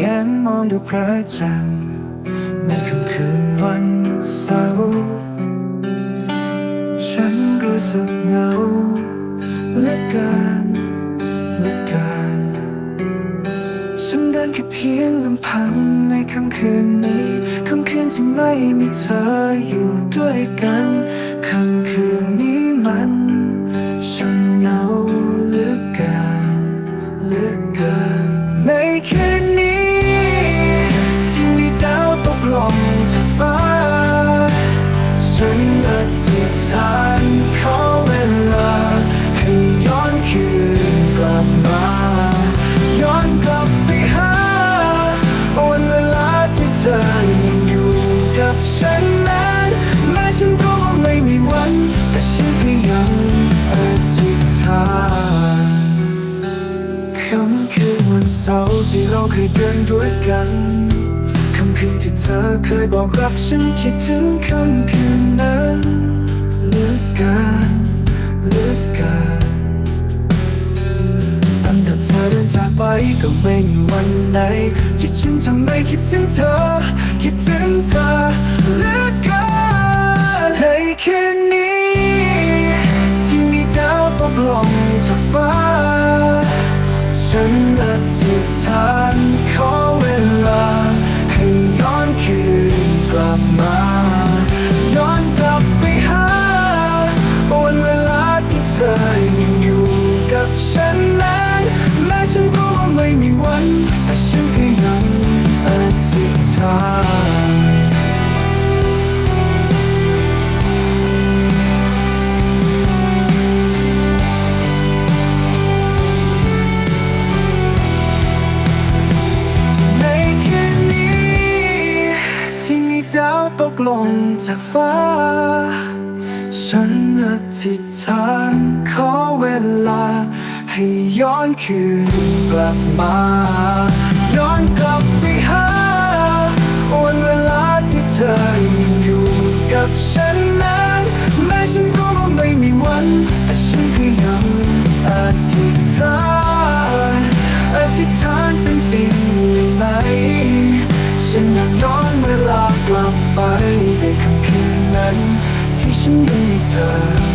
กับพระจันทร์ในค่ำคืนวันเสาร์ฉันรู้สึกเหงาเหลือเกินเหลือเกินฉันเดินแค่เพียงลำพังในค่ำคืนนี้ค่ำคืนที่ไม่มีเธออยู่ด้วยกันค่ำคืนนี้มันช่างเหงาเหลือเกินเหลือเกินในคืน ฉันนั้นแม้ฉันรู้ว่าไม่มีวัน แต่ฉันก็ยังอธิษฐานค่ำคืนวันเสาร์ที่เราเคยเดินด้วยกันคำคืนที่เธอเคยบอกรักฉันคิดถึงคำคืนนั้นเหลือเกินเหลือเกินตั้งแต่เธอเดินจากไปก็ไม่มีวันไหนที่ฉันจะไม่คิดถึงเธอ คิดถึงเธอ เหลือเกินให้คืนนี้ ที่มีดาวตกลงจากฟ้า ฉันอธิษฐานขอเวลา ให้ย้อนคืนกลับมา กลงจากฟ้า ฉันอธิษฐานขอเวลา ให้ย้อนคืนกลับมา ย้อนกลับไปหา ฉันยังมีเธอ